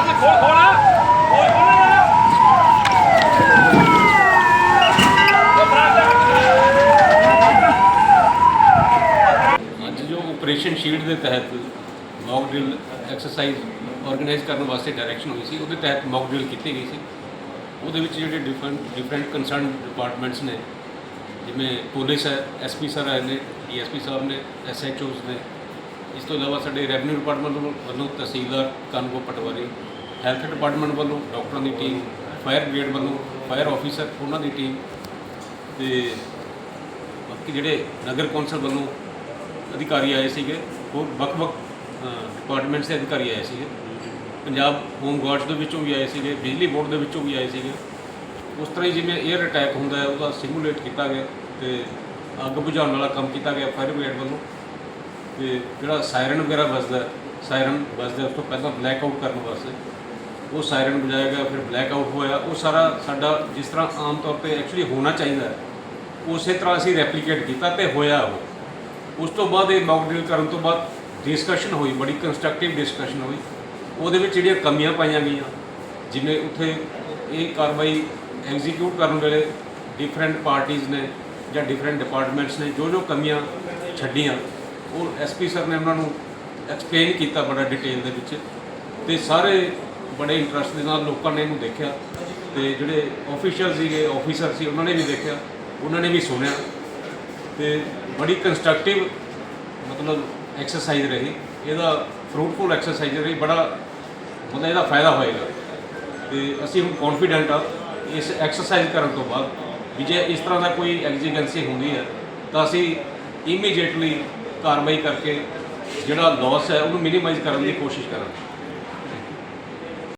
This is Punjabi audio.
ਖੋਲ ਖੋਲ ਖੋਲ ਖੋਲ ਅੱਜ ਜੋ ਆਪਰੇਸ਼ਨ ਸ਼ੀਲਡ ਦੇ ਤਹਿਤ ਮੌਕ ਡਰਿਲ ਐਕਸਰਸਾਈਜ਼ ਆਰਗੇਨਾਈਜ਼ ਕਰਨ ਵਾਸਤੇ ਡਾਇਰੈਕਸ਼ਨ ਹੋਈ ਸੀ, ਉਹਦੇ ਤਹਿਤ ਮੌਕ ਡਰਿਲ ਕੀਤੀ ਗਈ ਸੀ। ਉਹਦੇ ਵਿੱਚ ਜਿਹੜੇ ਡਿਫਰੈਂਟ ਡਿਫਰੈਂਟ ਕੰਸਰਨ ਡਿਪਾਰਟਮੈਂਟਸ ਨੇ, ਜਿਵੇਂ ਪੁਲਿਸ ਹੈ ਐਸਪੀ ਸਰ ਆਏ ਨੇ ਡੀਐਸਪੀ ਸਾਹਿਬ ਨੇ ਐਸਐਚਓਸ ਨੇ। ਇਸ ਤੋਂ ਇਲਾਵਾ ਸਾਡੇ ਰੈਵਨਿਊ ਡਿਪਾਰਟਮੈਂਟ ਵੱਲੋਂ ਵੱਲੋਂ ਤਹਿਸੀਲਦਾਰ ਕਾਨੂੰਗੋ ਪਟਵਾਰੀ ਹੈਲਥ ਡਿਪਾਰਟਮੈਂਟ ਵੱਲੋਂ, ਡਾਕਟਰਾਂ ਦੀ ਟੀਮ, ਫਾਇਰ ਬ੍ਰਿਗੇਡ ਵੱਲੋਂ, ਫਾਇਰ ਆਫੀਸਰ, ਉਹਨਾਂ ਦੀ ਟੀਮ ਤੇ ਬਾਕੀ ਜਿਹੜੇ ਨਗਰ ਕੌਂਸਲ ਵੱਲੋਂ ਅਧਿਕਾਰੀ ਆਏ ਸੀਗੇ, ਹੋਰ ਵੱਖ-ਵੱਖ ਡਿਪਾਰਟਮੈਂਟਸ ਦੇ ਅਧਿਕਾਰੀ ਆਏ ਸੀਗੇ। ਪੰਜਾਬ ਹੋਮ ਗਾਰਡਸ ਦੇ ਵਿੱਚੋਂ ਵੀ ਆਏ ਸੀਗੇ, ਬਿਜਲੀ ਬੋਰਡ ਦੇ ਵਿੱਚੋਂ ਵੀ ਆਏ ਸੀਗੇ। ਉਸ ਤਰ੍ਹਾਂ ਹੀ ਜਿਵੇਂ 에ਅਰ ਅਟੈਕ ਹੁੰਦਾ ਹੈ, ਉਹਦਾ ਸਿਮੂਲੇਟ ਕੀਤਾ ਗਿਆ ਤੇ ਅੱਗ ਬੁਝਾਉਣ ਵਾਲਾ ਕੰਮ ਕੀਤਾ ਗਿਆ ਫਾਇਰ ਬ੍ਰਿਗੇਡ ਵੱਲੋਂ। ਤੇ ਜਿਹੜਾ ਸਾਇਰਨ ਵਗੈਰਾ ਵੱਜਦਾ ਸਾਇਰਨ ਵੱਜਦਾ ਉਸ ਤੋਂ ਪਹਿਲਾਂ ਬਲੈਕ ਆਊਟ ਕਰਨ ਵਾਸਤੇ। ਉਹ ਸਾਇਰਨ ਵਜਾਇਆ ਗਿਆ ਫਿਰ ਬਲੈਕ ਆਊਟ ਹੋਇਆ, ਉਹ ਸਾਰਾ ਸਾਡਾ ਜਿਸ ਤਰ੍ਹਾਂ ਆਮ ਤੌਰ ਤੇ ਐਕਚੁਅਲੀ ਹੋਣਾ ਚਾਹੀਦਾ ਹੈ। ਉਸੇ ਤਰ੍ਹਾਂ ਅਸੀਂ ਰੈਪਲੀਕੇਟ ਕੀਤਾ ਤੇ ਹੋਇਆ ਉਹ। ਉਸ ਤੋਂ ਬਾਅਦ ਇਹ ਮੌਕ ਡਰਿਲ ਕਰਨ ਤੋਂ ਬਾਅਦ ਡਿਸਕਸ਼ਨ ਹੋਈ, ਬੜੀ ਕੰਸਟਰਕਟਿਵ ਡਿਸਕਸ਼ਨ ਹੋਈ। ਉਹਦੇ ਵਿੱਚ ਜਿਹੜੀਆਂ ਕਮੀਆਂ ਪਾਈਆਂ ਗਈਆਂ, ਜਿਵੇਂ ਉੱਥੇ ਇਹ ਕਾਰਵਾਈ ਐਗਜ਼ੀਕਿਊਟ ਕਰਨ ਵੇਲੇ ਡਿਫਰੈਂਟ ਪਾਰਟੀਆਂ ਨੇ ਜਾਂ ਡਿਫਰੈਂਟ ਡਿਪਾਰਟਮੈਂਟਸ ਨੇ ਜੋ ਜੋ ਕਮੀਆਂ ਛੱਡੀਆਂ, ਉਹ ਐਸਪੀ ਸਰ ਨੇ ਉਹਨਾਂ ਨੂੰ ਐਕਸਪਲੇਨ ਕੀਤਾ ਬੜਾ ਡਿਟੇਲ ਦੇ ਵਿੱਚ। ਤੇ ਸਾਰੇ ਬੜੇ ਇੰਟਰਸਟ ਦੇ ਨਾਲ ਲੋਕਾਂ ਨੇ ਇਹਨੂੰ ਦੇਖਿਆ ਤੇ ਜਿਹੜੇ ਆਫੀਸ਼ੀਅਲ ਸੀਗੇ ਆਫੀਸਰ ਸੀ, ਉਹਨਾਂ ਨੇ ਵੀ ਦੇਖਿਆ, ਉਹਨਾਂ ਨੇ ਵੀ ਸੁਣਿਆ ਤੇ ਬੜੀ ਕੰਸਟਰਕਟਿਵ ਮਤਲਬ ਐਕਸਰਸਾਈਜ਼ ਰਹੀ। ਇਹਦਾ ਫਰੂਟਫੁਲ ਐਕਸਰਸਾਈਜ਼ ਰਹੀ, ਬੜਾ ਮਤਲਬ ਇਹਦਾ ਫਾਇਦਾ ਹੋਏਗਾ। ਤੇ ਅਸੀਂ ਹੁਣ ਕੌਨਫੀਡੈਂਟ ਆ, ਇਸ ਐਕਸਰਸਾਈਜ਼ ਕਰਨ ਤੋਂ ਬਾਅਦ ਵੀ ਜੇ ਇਸ ਤਰ੍ਹਾਂ ਦਾ ਕੋਈ ਐਗਜ਼ੀਜੈਂਸੀ ਹੁੰਦੀ ਹੈ, ਤਾਂ ਅਸੀਂ ਇਮੀਡੀਏਟਲੀ ਕਾਰਵਾਈ ਕਰਕੇ ਜਿਹੜਾ ਲਾਸ ਹੈ, ਉਹਨੂੰ ਮਿਨੀਮਾਈਜ਼ ਕਰਨ ਦੀ ਕੋਸ਼ਿਸ਼ ਕਰਾਂਗੇ।